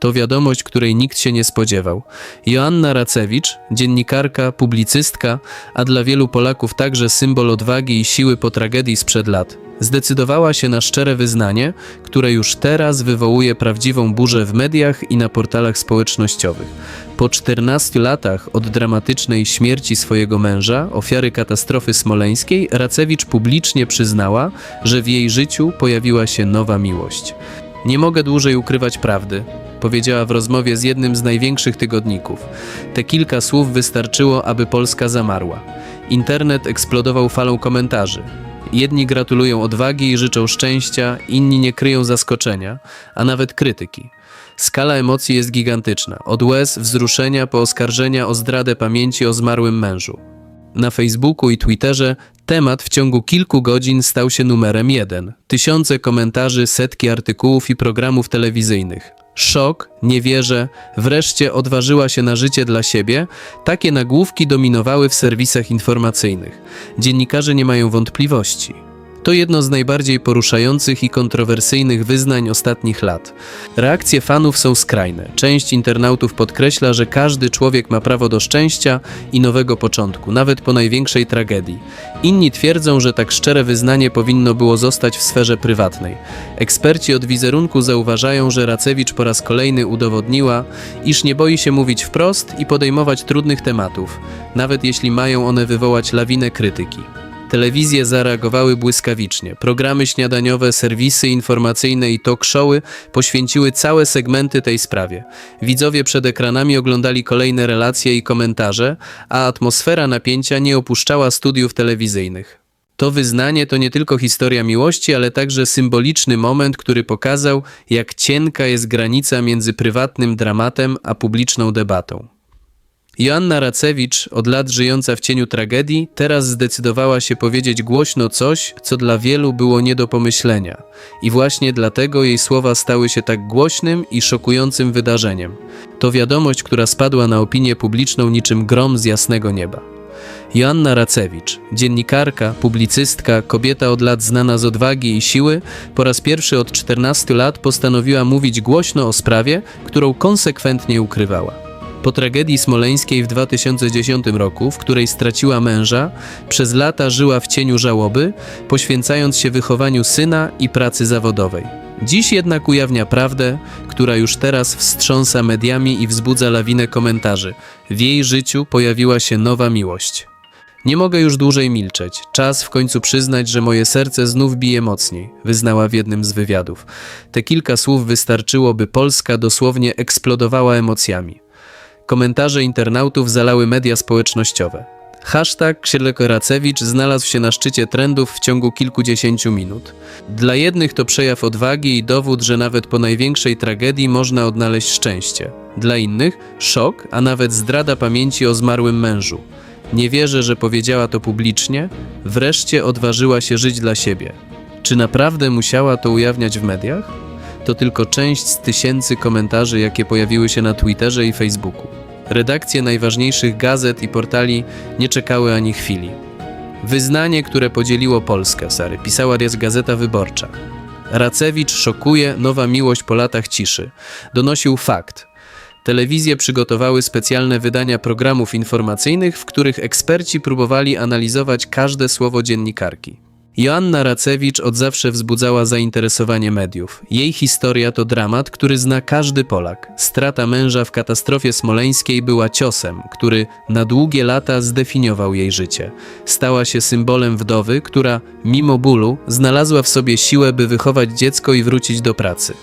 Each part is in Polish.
To wiadomość, której nikt się nie spodziewał. Joanna Racewicz, dziennikarka, publicystka, a dla wielu Polaków także symbol odwagi i siły po tragedii sprzed lat, zdecydowała się na szczere wyznanie, które już teraz wywołuje prawdziwą burzę w mediach i na portalach społecznościowych. Po 14 latach od dramatycznej śmierci swojego męża, ofiary katastrofy smoleńskiej, Racewicz publicznie przyznała, że w jej życiu pojawiła się nowa miłość. Nie mogę dłużej ukrywać prawdy, powiedziała w rozmowie z jednym z największych tygodników. Te kilka słów wystarczyło, aby Polska zamarła. Internet eksplodował falą komentarzy. Jedni gratulują odwagi i życzą szczęścia, inni nie kryją zaskoczenia, a nawet krytyki. Skala emocji jest gigantyczna, od łez, wzruszenia po oskarżenia o zdradę pamięci o zmarłym mężu. Na Facebooku i Twitterze temat w ciągu kilku godzin stał się numerem jeden. Tysiące komentarzy, setki artykułów i programów telewizyjnych. Szok, nie wierzę, wreszcie odważyła się na życie dla siebie. Takie nagłówki dominowały w serwisach informacyjnych. Dziennikarze nie mają wątpliwości. To jedno z najbardziej poruszających i kontrowersyjnych wyznań ostatnich lat. Reakcje fanów są skrajne. Część internautów podkreśla, że każdy człowiek ma prawo do szczęścia i nowego początku, nawet po największej tragedii. Inni twierdzą, że tak szczere wyznanie powinno było zostać w sferze prywatnej. Eksperci od wizerunku zauważają, że Racewicz po raz kolejny udowodniła, iż nie boi się mówić wprost i podejmować trudnych tematów, nawet jeśli mają one wywołać lawinę krytyki. Telewizje zareagowały błyskawicznie. Programy śniadaniowe, serwisy informacyjne i talk showy poświęciły całe segmenty tej sprawie. Widzowie przed ekranami oglądali kolejne relacje i komentarze, a atmosfera napięcia nie opuszczała studiów telewizyjnych. To wyznanie to nie tylko historia miłości, ale także symboliczny moment, który pokazał, jak cienka jest granica między prywatnym dramatem a publiczną debatą. Joanna Racewicz, od lat żyjąca w cieniu tragedii, teraz zdecydowała się powiedzieć głośno coś, co dla wielu było nie do pomyślenia. I właśnie dlatego jej słowa stały się tak głośnym i szokującym wydarzeniem. To wiadomość, która spadła na opinię publiczną niczym grom z jasnego nieba. Joanna Racewicz, dziennikarka, publicystka, kobieta od lat znana z odwagi i siły, po raz pierwszy od 14 lat postanowiła mówić głośno o sprawie, którą konsekwentnie ukrywała. Po tragedii smoleńskiej w 2010 roku, w której straciła męża, przez lata żyła w cieniu żałoby, poświęcając się wychowaniu syna i pracy zawodowej. Dziś jednak ujawnia prawdę, która już teraz wstrząsa mediami i wzbudza lawinę komentarzy. W jej życiu pojawiła się nowa miłość. Nie mogę już dłużej milczeć. Czas w końcu przyznać, że moje serce znów bije mocniej, wyznała w jednym z wywiadów. Te kilka słów wystarczyło, by Polska dosłownie eksplodowała emocjami. Komentarze internautów zalały media społecznościowe. Hashtag Ksieleko Racewicz znalazł się na szczycie trendów w ciągu kilkudziesięciu minut. Dla jednych to przejaw odwagi i dowód, że nawet po największej tragedii można odnaleźć szczęście. Dla innych szok, a nawet zdrada pamięci o zmarłym mężu. Nie wierzę, że powiedziała to publicznie, wreszcie odważyła się żyć dla siebie. Czy naprawdę musiała to ujawniać w mediach? To tylko część z tysięcy komentarzy, jakie pojawiły się na Twitterze i Facebooku. Redakcje najważniejszych gazet i portali nie czekały ani chwili. Wyznanie, które podzieliło Polskę, Sary, pisała jest Gazeta Wyborcza. Racewicz szokuje, nowa miłość po latach ciszy. Donosił fakt. Telewizje przygotowały specjalne wydania programów informacyjnych, w których eksperci próbowali analizować każde słowo dziennikarki. Joanna Racewicz od zawsze wzbudzała zainteresowanie mediów. Jej historia to dramat, który zna każdy Polak. Strata męża w katastrofie smoleńskiej była ciosem, który na długie lata zdefiniował jej życie. Stała się symbolem wdowy, która, mimo bólu, znalazła w sobie siłę, by wychować dziecko i wrócić do pracy.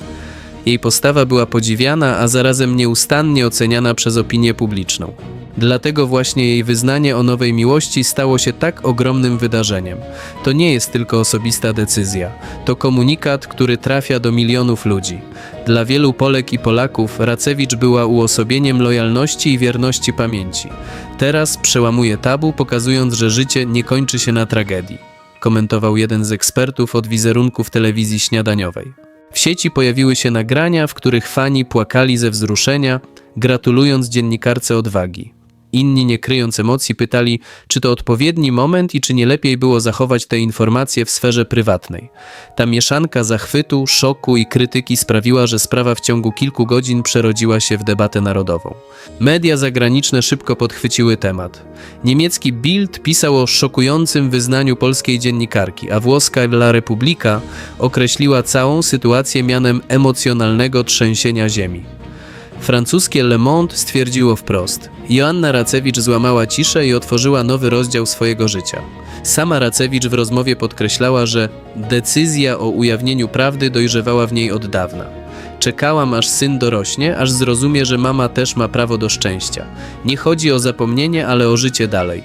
Jej postawa była podziwiana, a zarazem nieustannie oceniana przez opinię publiczną. Dlatego właśnie jej wyznanie o nowej miłości stało się tak ogromnym wydarzeniem. To nie jest tylko osobista decyzja, to komunikat, który trafia do milionów ludzi. Dla wielu Polek i Polaków Racewicz była uosobieniem lojalności i wierności pamięci. Teraz przełamuje tabu, pokazując, że życie nie kończy się na tragedii. Komentował jeden z ekspertów od wizerunków telewizji śniadaniowej. W sieci pojawiły się nagrania, w których fani płakali ze wzruszenia, gratulując dziennikarce odwagi. Inni, nie kryjąc emocji, pytali, czy to odpowiedni moment i czy nie lepiej było zachować te informacje w sferze prywatnej. Ta mieszanka zachwytu, szoku i krytyki sprawiła, że sprawa w ciągu kilku godzin przerodziła się w debatę narodową. Media zagraniczne szybko podchwyciły temat. Niemiecki Bild pisał o szokującym wyznaniu polskiej dziennikarki, a włoska La Repubblica określiła całą sytuację mianem emocjonalnego trzęsienia ziemi. Francuskie Le Monde stwierdziło wprost: Joanna Racewicz złamała ciszę i otworzyła nowy rozdział swojego życia. Sama Racewicz w rozmowie podkreślała, że decyzja o ujawnieniu prawdy dojrzewała w niej od dawna. Czekałam, aż syn dorośnie, aż zrozumie, że mama też ma prawo do szczęścia. Nie chodzi o zapomnienie, ale o życie dalej,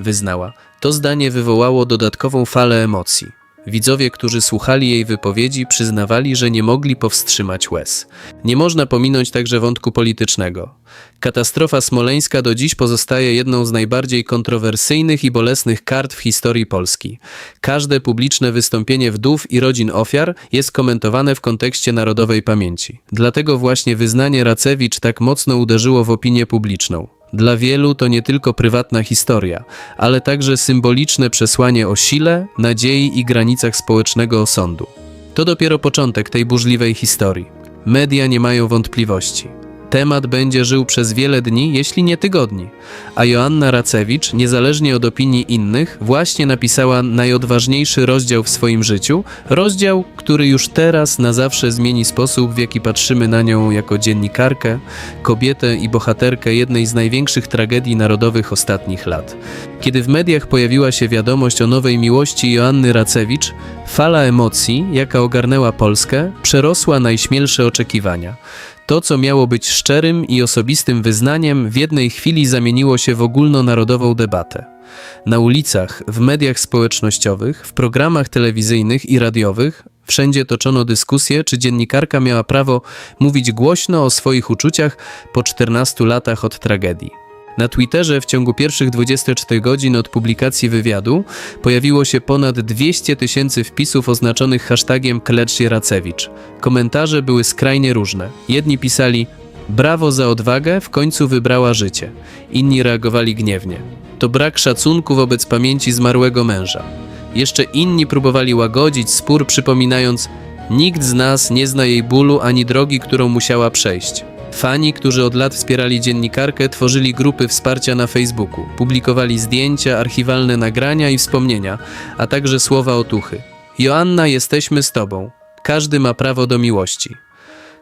wyznała. To zdanie wywołało dodatkową falę emocji. Widzowie, którzy słuchali jej wypowiedzi, przyznawali, że nie mogli powstrzymać łez. Nie można pominąć także wątku politycznego. Katastrofa smoleńska do dziś pozostaje jedną z najbardziej kontrowersyjnych i bolesnych kart w historii Polski. Każde publiczne wystąpienie wdów i rodzin ofiar jest komentowane w kontekście narodowej pamięci. Dlatego właśnie wyznanie Racewicz tak mocno uderzyło w opinię publiczną. Dla wielu to nie tylko prywatna historia, ale także symboliczne przesłanie o sile, nadziei i granicach społecznego osądu. To dopiero początek tej burzliwej historii. Media nie mają wątpliwości. Temat będzie żył przez wiele dni, jeśli nie tygodni, a Joanna Racewicz, niezależnie od opinii innych, właśnie napisała najodważniejszy rozdział w swoim życiu, rozdział, który już teraz na zawsze zmieni sposób, w jaki patrzymy na nią jako dziennikarkę, kobietę i bohaterkę jednej z największych tragedii narodowych ostatnich lat. Kiedy w mediach pojawiła się wiadomość o nowej miłości Joanny Racewicz, fala emocji, jaka ogarnęła Polskę, przerosła najśmielsze oczekiwania. To, co miało być szczerym i osobistym wyznaniem, w jednej chwili zamieniło się w ogólnonarodową debatę. Na ulicach, w mediach społecznościowych, w programach telewizyjnych i radiowych wszędzie toczono dyskusję, czy dziennikarka miała prawo mówić głośno o swoich uczuciach po 14 latach od tragedii. Na Twitterze w ciągu pierwszych 24 godzin od publikacji wywiadu pojawiło się ponad 200 tysięcy wpisów oznaczonych hashtagiem Klecz Racewicz. Komentarze były skrajnie różne. Jedni pisali Brawo za odwagę, w końcu wybrała życie. Inni reagowali gniewnie. To brak szacunku wobec pamięci zmarłego męża. Jeszcze inni próbowali łagodzić spór, przypominając Nikt z nas nie zna jej bólu ani drogi, którą musiała przejść. Fani, którzy od lat wspierali dziennikarkę, tworzyli grupy wsparcia na Facebooku, publikowali zdjęcia, archiwalne nagrania i wspomnienia, a także słowa otuchy. Joanna, jesteśmy z tobą. Każdy ma prawo do miłości.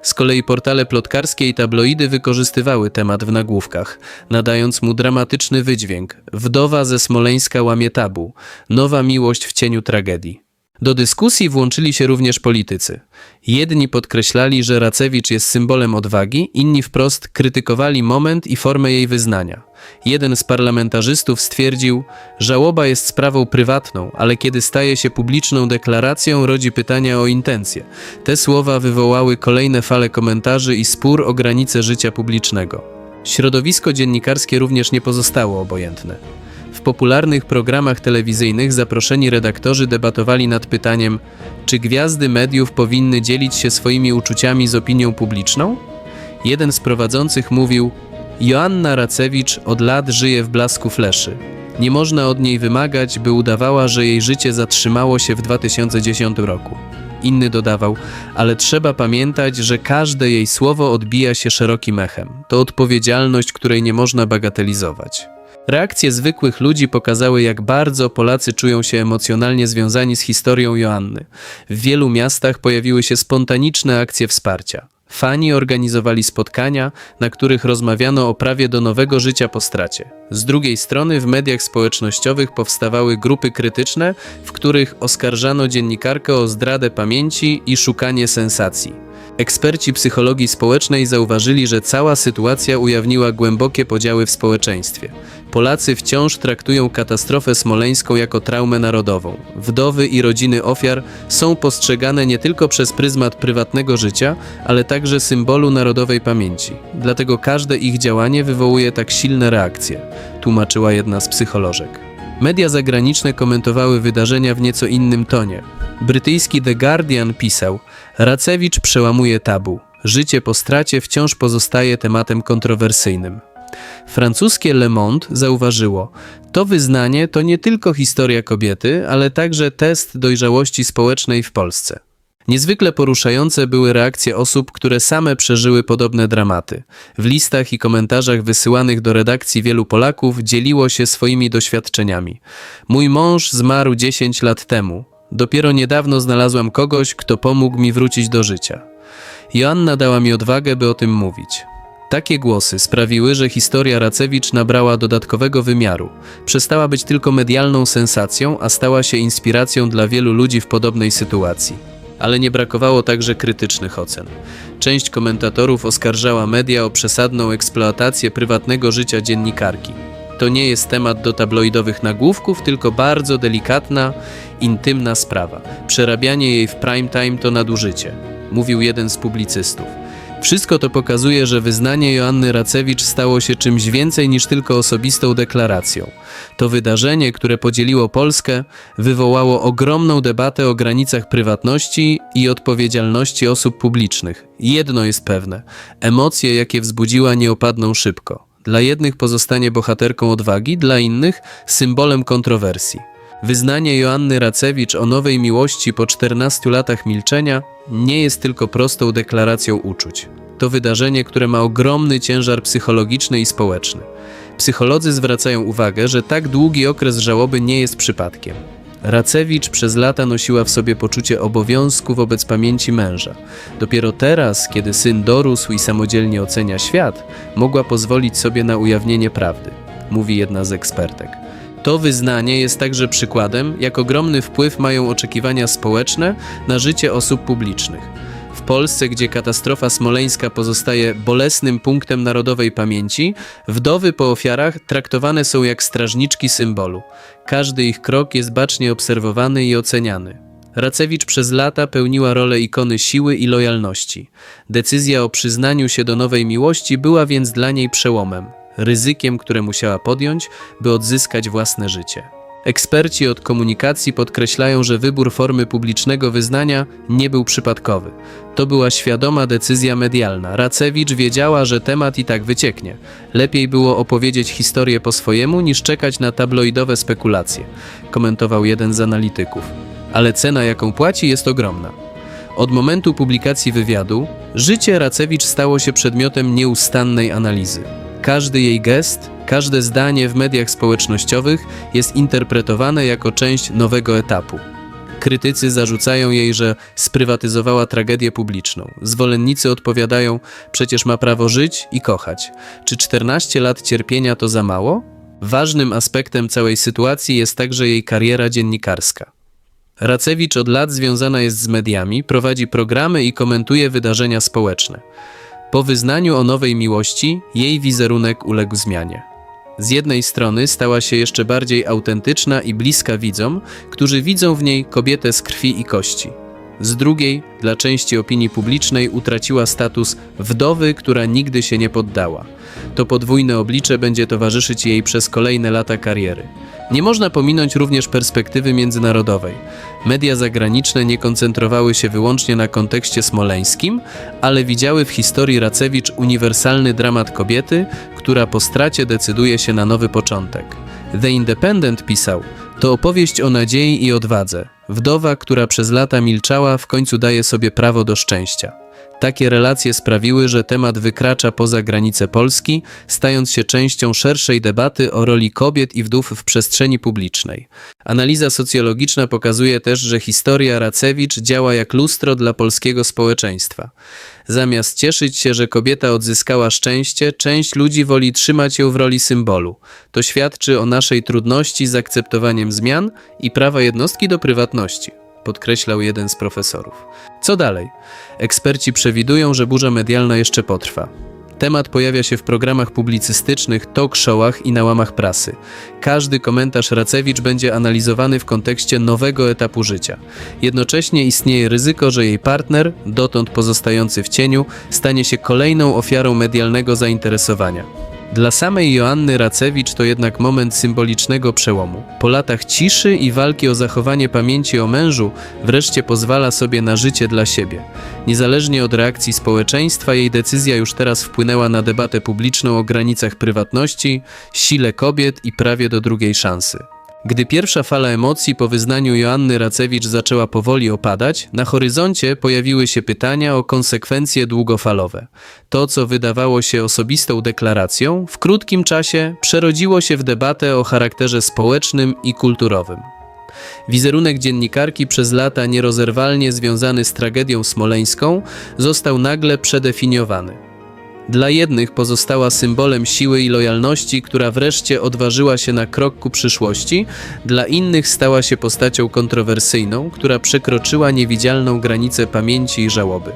Z kolei portale plotkarskie i tabloidy wykorzystywały temat w nagłówkach, nadając mu dramatyczny wydźwięk. Wdowa ze Smoleńska łamie tabu. Nowa miłość w cieniu tragedii. Do dyskusji włączyli się również politycy. Jedni podkreślali, że Racewicz jest symbolem odwagi, inni wprost krytykowali moment i formę jej wyznania. Jeden z parlamentarzystów stwierdził, żałoba jest sprawą prywatną, ale kiedy staje się publiczną deklaracją, rodzi pytania o intencje. Te słowa wywołały kolejne fale komentarzy i spór o granice życia publicznego. Środowisko dziennikarskie również nie pozostało obojętne. W popularnych programach telewizyjnych zaproszeni redaktorzy debatowali nad pytaniem, czy gwiazdy mediów powinny dzielić się swoimi uczuciami z opinią publiczną? Jeden z prowadzących mówił: Joanna Racewicz od lat żyje w blasku fleszy. Nie można od niej wymagać, by udawała, że jej życie zatrzymało się w 2010 roku. Inny dodawał, ale trzeba pamiętać, że każde jej słowo odbija się szerokim echem. To odpowiedzialność, której nie można bagatelizować. Reakcje zwykłych ludzi pokazały, jak bardzo Polacy czują się emocjonalnie związani z historią Joanny. W wielu miastach pojawiły się spontaniczne akcje wsparcia. Fani organizowali spotkania, na których rozmawiano o prawie do nowego życia po stracie. Z drugiej strony w mediach społecznościowych powstawały grupy krytyczne, w których oskarżano dziennikarkę o zdradę pamięci i szukanie sensacji. Eksperci psychologii społecznej zauważyli, że cała sytuacja ujawniła głębokie podziały w społeczeństwie. Polacy wciąż traktują katastrofę smoleńską jako traumę narodową. Wdowy i rodziny ofiar są postrzegane nie tylko przez pryzmat prywatnego życia, ale także symbolu narodowej pamięci. Dlatego każde ich działanie wywołuje tak silne reakcje, tłumaczyła jedna z psycholożek. Media zagraniczne komentowały wydarzenia w nieco innym tonie. Brytyjski The Guardian pisał: Racewicz przełamuje tabu. Życie po stracie wciąż pozostaje tematem kontrowersyjnym. Francuskie Le Monde zauważyło, to wyznanie to nie tylko historia kobiety, ale także test dojrzałości społecznej w Polsce. Niezwykle poruszające były reakcje osób, które same przeżyły podobne dramaty. W listach i komentarzach wysyłanych do redakcji wielu Polaków dzieliło się swoimi doświadczeniami. Mój mąż zmarł 10 lat temu. Dopiero niedawno znalazłam kogoś, kto pomógł mi wrócić do życia. Joanna dała mi odwagę, by o tym mówić. Takie głosy sprawiły, że historia Racewicz nabrała dodatkowego wymiaru. Przestała być tylko medialną sensacją, a stała się inspiracją dla wielu ludzi w podobnej sytuacji. Ale nie brakowało także krytycznych ocen. Część komentatorów oskarżała media o przesadną eksploatację prywatnego życia dziennikarki. To nie jest temat do tabloidowych nagłówków, tylko bardzo delikatna, intymna sprawa. Przerabianie jej w prime time to nadużycie, mówił jeden z publicystów. Wszystko to pokazuje, że wyznanie Joanny Racewicz stało się czymś więcej niż tylko osobistą deklaracją. To wydarzenie, które podzieliło Polskę, wywołało ogromną debatę o granicach prywatności i odpowiedzialności osób publicznych. Jedno jest pewne: emocje, jakie wzbudziła, nie opadną szybko. Dla jednych pozostanie bohaterką odwagi, dla innych symbolem kontrowersji. Wyznanie Joanny Racewicz o nowej miłości po 14 latach milczenia nie jest tylko prostą deklaracją uczuć. To wydarzenie, które ma ogromny ciężar psychologiczny i społeczny. Psycholodzy zwracają uwagę, że tak długi okres żałoby nie jest przypadkiem. Racewicz przez lata nosiła w sobie poczucie obowiązku wobec pamięci męża. Dopiero teraz, kiedy syn dorósł i samodzielnie ocenia świat, mogła pozwolić sobie na ujawnienie prawdy, mówi jedna z ekspertek. To wyznanie jest także przykładem, jak ogromny wpływ mają oczekiwania społeczne na życie osób publicznych. Polsce, gdzie katastrofa smoleńska pozostaje bolesnym punktem narodowej pamięci, wdowy po ofiarach traktowane są jak strażniczki symbolu. Każdy ich krok jest bacznie obserwowany i oceniany. Racewicz przez lata pełniła rolę ikony siły i lojalności. Decyzja o przyznaniu się do nowej miłości była więc dla niej przełomem ryzykiem, które musiała podjąć, by odzyskać własne życie. Eksperci od komunikacji podkreślają, że wybór formy publicznego wyznania nie był przypadkowy. To była świadoma decyzja medialna. Racewicz wiedziała, że temat i tak wycieknie. Lepiej było opowiedzieć historię po swojemu, niż czekać na tabloidowe spekulacje, komentował jeden z analityków. Ale cena, jaką płaci, jest ogromna. Od momentu publikacji wywiadu, życie Racewicz stało się przedmiotem nieustannej analizy. Każdy jej gest, każde zdanie w mediach społecznościowych jest interpretowane jako część nowego etapu. Krytycy zarzucają jej, że sprywatyzowała tragedię publiczną. Zwolennicy odpowiadają, przecież ma prawo żyć i kochać. Czy 14 lat cierpienia to za mało? Ważnym aspektem całej sytuacji jest także jej kariera dziennikarska. Racewicz od lat związana jest z mediami, prowadzi programy i komentuje wydarzenia społeczne. Po wyznaniu o nowej miłości, jej wizerunek uległ zmianie. Z jednej strony stała się jeszcze bardziej autentyczna i bliska widzom, którzy widzą w niej kobietę z krwi i kości. Z drugiej, dla części opinii publicznej utraciła status wdowy, która nigdy się nie poddała. To podwójne oblicze będzie towarzyszyć jej przez kolejne lata kariery. Nie można pominąć również perspektywy międzynarodowej. Media zagraniczne nie koncentrowały się wyłącznie na kontekście smoleńskim, ale widziały w historii Racewicz uniwersalny dramat kobiety, która po stracie decyduje się na nowy początek. The Independent pisał: To opowieść o nadziei i odwadze. Wdowa, która przez lata milczała, w końcu daje sobie prawo do szczęścia. Takie relacje sprawiły, że temat wykracza poza granice Polski, stając się częścią szerszej debaty o roli kobiet i wdów w przestrzeni publicznej. Analiza socjologiczna pokazuje też, że historia Racewicz działa jak lustro dla polskiego społeczeństwa. Zamiast cieszyć się, że kobieta odzyskała szczęście, część ludzi woli trzymać ją w roli symbolu. To świadczy o naszej trudności z akceptowaniem zmian i prawa jednostki do prywatności podkreślał jeden z profesorów. Co dalej? Eksperci przewidują, że burza medialna jeszcze potrwa. Temat pojawia się w programach publicystycznych, talk showach i na łamach prasy. Każdy komentarz Racewicz będzie analizowany w kontekście nowego etapu życia. Jednocześnie istnieje ryzyko, że jej partner, dotąd pozostający w cieniu, stanie się kolejną ofiarą medialnego zainteresowania. Dla samej Joanny Racewicz to jednak moment symbolicznego przełomu. Po latach ciszy i walki o zachowanie pamięci o mężu, wreszcie pozwala sobie na życie dla siebie. Niezależnie od reakcji społeczeństwa, jej decyzja już teraz wpłynęła na debatę publiczną o granicach prywatności, sile kobiet i prawie do drugiej szansy. Gdy pierwsza fala emocji po wyznaniu Joanny Racewicz zaczęła powoli opadać, na horyzoncie pojawiły się pytania o konsekwencje długofalowe. To, co wydawało się osobistą deklaracją, w krótkim czasie przerodziło się w debatę o charakterze społecznym i kulturowym. Wizerunek dziennikarki przez lata nierozerwalnie związany z tragedią smoleńską został nagle przedefiniowany. Dla jednych pozostała symbolem siły i lojalności, która wreszcie odważyła się na krok ku przyszłości, dla innych stała się postacią kontrowersyjną, która przekroczyła niewidzialną granicę pamięci i żałoby.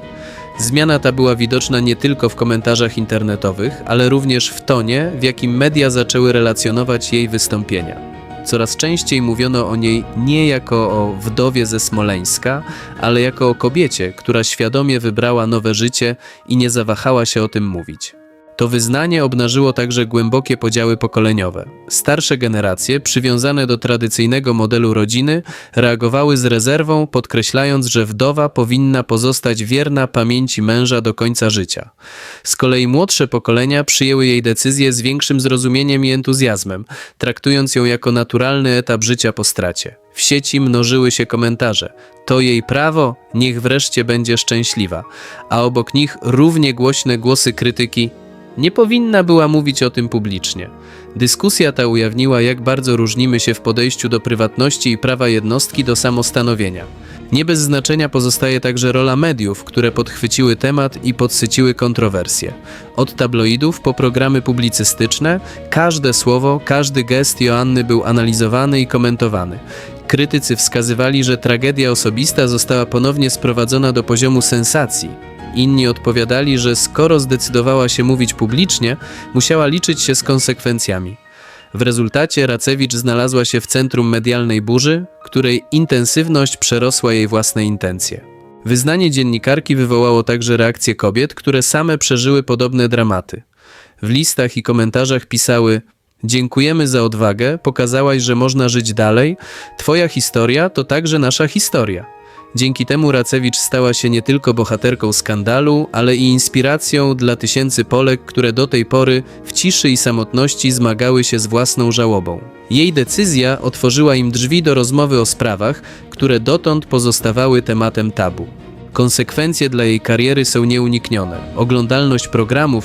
Zmiana ta była widoczna nie tylko w komentarzach internetowych, ale również w tonie, w jakim media zaczęły relacjonować jej wystąpienia. Coraz częściej mówiono o niej nie jako o wdowie ze Smoleńska, ale jako o kobiecie, która świadomie wybrała nowe życie i nie zawahała się o tym mówić. To wyznanie obnażyło także głębokie podziały pokoleniowe. Starsze generacje, przywiązane do tradycyjnego modelu rodziny, reagowały z rezerwą, podkreślając, że wdowa powinna pozostać wierna pamięci męża do końca życia. Z kolei młodsze pokolenia przyjęły jej decyzję z większym zrozumieniem i entuzjazmem, traktując ją jako naturalny etap życia po stracie. W sieci mnożyły się komentarze. To jej prawo, niech wreszcie będzie szczęśliwa, a obok nich równie głośne głosy krytyki nie powinna była mówić o tym publicznie. Dyskusja ta ujawniła, jak bardzo różnimy się w podejściu do prywatności i prawa jednostki do samostanowienia. Nie bez znaczenia pozostaje także rola mediów, które podchwyciły temat i podsyciły kontrowersje. Od tabloidów po programy publicystyczne, każde słowo, każdy gest Joanny był analizowany i komentowany. Krytycy wskazywali, że tragedia osobista została ponownie sprowadzona do poziomu sensacji, Inni odpowiadali, że skoro zdecydowała się mówić publicznie, musiała liczyć się z konsekwencjami. W rezultacie Racewicz znalazła się w centrum medialnej burzy, której intensywność przerosła jej własne intencje. Wyznanie dziennikarki wywołało także reakcje kobiet, które same przeżyły podobne dramaty. W listach i komentarzach pisały: Dziękujemy za odwagę, pokazałaś, że można żyć dalej. Twoja historia to także nasza historia. Dzięki temu Racewicz stała się nie tylko bohaterką skandalu, ale i inspiracją dla tysięcy Polek, które do tej pory w ciszy i samotności zmagały się z własną żałobą. Jej decyzja otworzyła im drzwi do rozmowy o sprawach, które dotąd pozostawały tematem tabu. Konsekwencje dla jej kariery są nieuniknione. Oglądalność programów,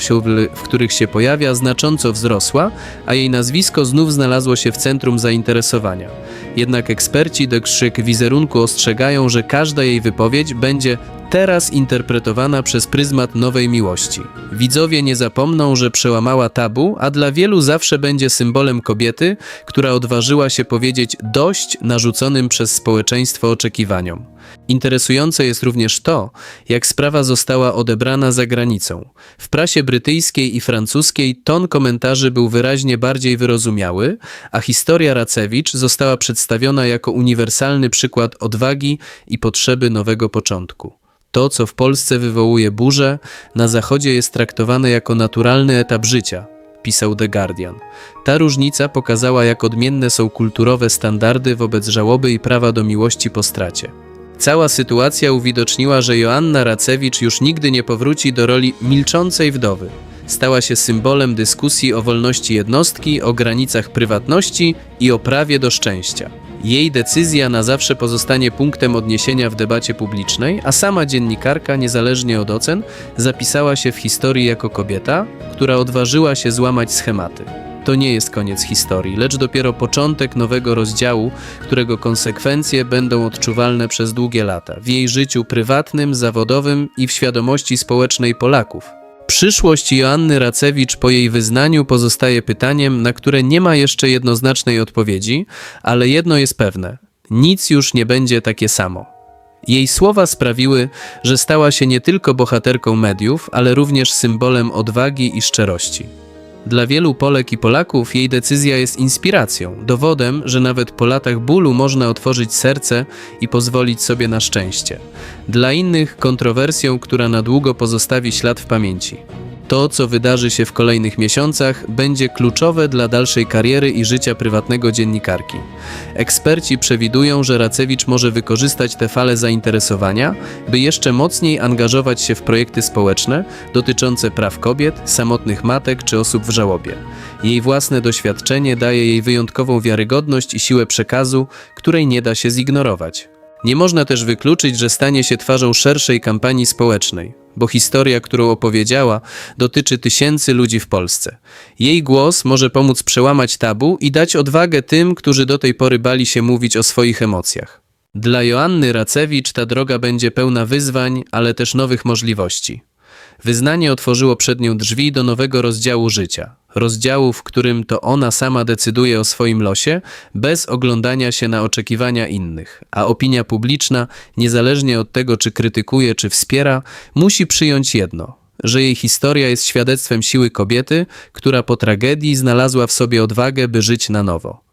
w których się pojawia, znacząco wzrosła, a jej nazwisko znów znalazło się w centrum zainteresowania. Jednak eksperci do krzyk wizerunku ostrzegają, że każda jej wypowiedź będzie teraz interpretowana przez pryzmat nowej miłości. Widzowie nie zapomną, że przełamała tabu, a dla wielu zawsze będzie symbolem kobiety, która odważyła się powiedzieć dość narzuconym przez społeczeństwo oczekiwaniom. Interesujące jest również to, jak sprawa została odebrana za granicą. W prasie brytyjskiej i francuskiej ton komentarzy był wyraźnie bardziej wyrozumiały, a historia Racewicz została przedstawiona jako uniwersalny przykład odwagi i potrzeby nowego początku. To, co w Polsce wywołuje burzę, na Zachodzie jest traktowane jako naturalny etap życia, pisał The Guardian. Ta różnica pokazała, jak odmienne są kulturowe standardy wobec żałoby i prawa do miłości po stracie. Cała sytuacja uwidoczniła, że Joanna Racewicz już nigdy nie powróci do roli milczącej wdowy. Stała się symbolem dyskusji o wolności jednostki, o granicach prywatności i o prawie do szczęścia. Jej decyzja na zawsze pozostanie punktem odniesienia w debacie publicznej, a sama dziennikarka, niezależnie od ocen, zapisała się w historii jako kobieta, która odważyła się złamać schematy. To nie jest koniec historii, lecz dopiero początek nowego rozdziału, którego konsekwencje będą odczuwalne przez długie lata w jej życiu prywatnym, zawodowym i w świadomości społecznej Polaków. Przyszłość Joanny Racewicz po jej wyznaniu pozostaje pytaniem, na które nie ma jeszcze jednoznacznej odpowiedzi, ale jedno jest pewne: nic już nie będzie takie samo. Jej słowa sprawiły, że stała się nie tylko bohaterką mediów, ale również symbolem odwagi i szczerości. Dla wielu Polek i Polaków jej decyzja jest inspiracją, dowodem, że nawet po latach bólu można otworzyć serce i pozwolić sobie na szczęście. Dla innych kontrowersją, która na długo pozostawi ślad w pamięci. To, co wydarzy się w kolejnych miesiącach, będzie kluczowe dla dalszej kariery i życia prywatnego dziennikarki. Eksperci przewidują, że Racewicz może wykorzystać te fale zainteresowania, by jeszcze mocniej angażować się w projekty społeczne dotyczące praw kobiet, samotnych matek czy osób w żałobie. Jej własne doświadczenie daje jej wyjątkową wiarygodność i siłę przekazu, której nie da się zignorować. Nie można też wykluczyć, że stanie się twarzą szerszej kampanii społecznej, bo historia, którą opowiedziała, dotyczy tysięcy ludzi w Polsce. Jej głos może pomóc przełamać tabu i dać odwagę tym, którzy do tej pory bali się mówić o swoich emocjach. Dla Joanny Racewicz ta droga będzie pełna wyzwań, ale też nowych możliwości. Wyznanie otworzyło przed nią drzwi do nowego rozdziału życia. Rozdziału, w którym to ona sama decyduje o swoim losie, bez oglądania się na oczekiwania innych, a opinia publiczna, niezależnie od tego, czy krytykuje, czy wspiera, musi przyjąć jedno: że jej historia jest świadectwem siły kobiety, która po tragedii znalazła w sobie odwagę, by żyć na nowo.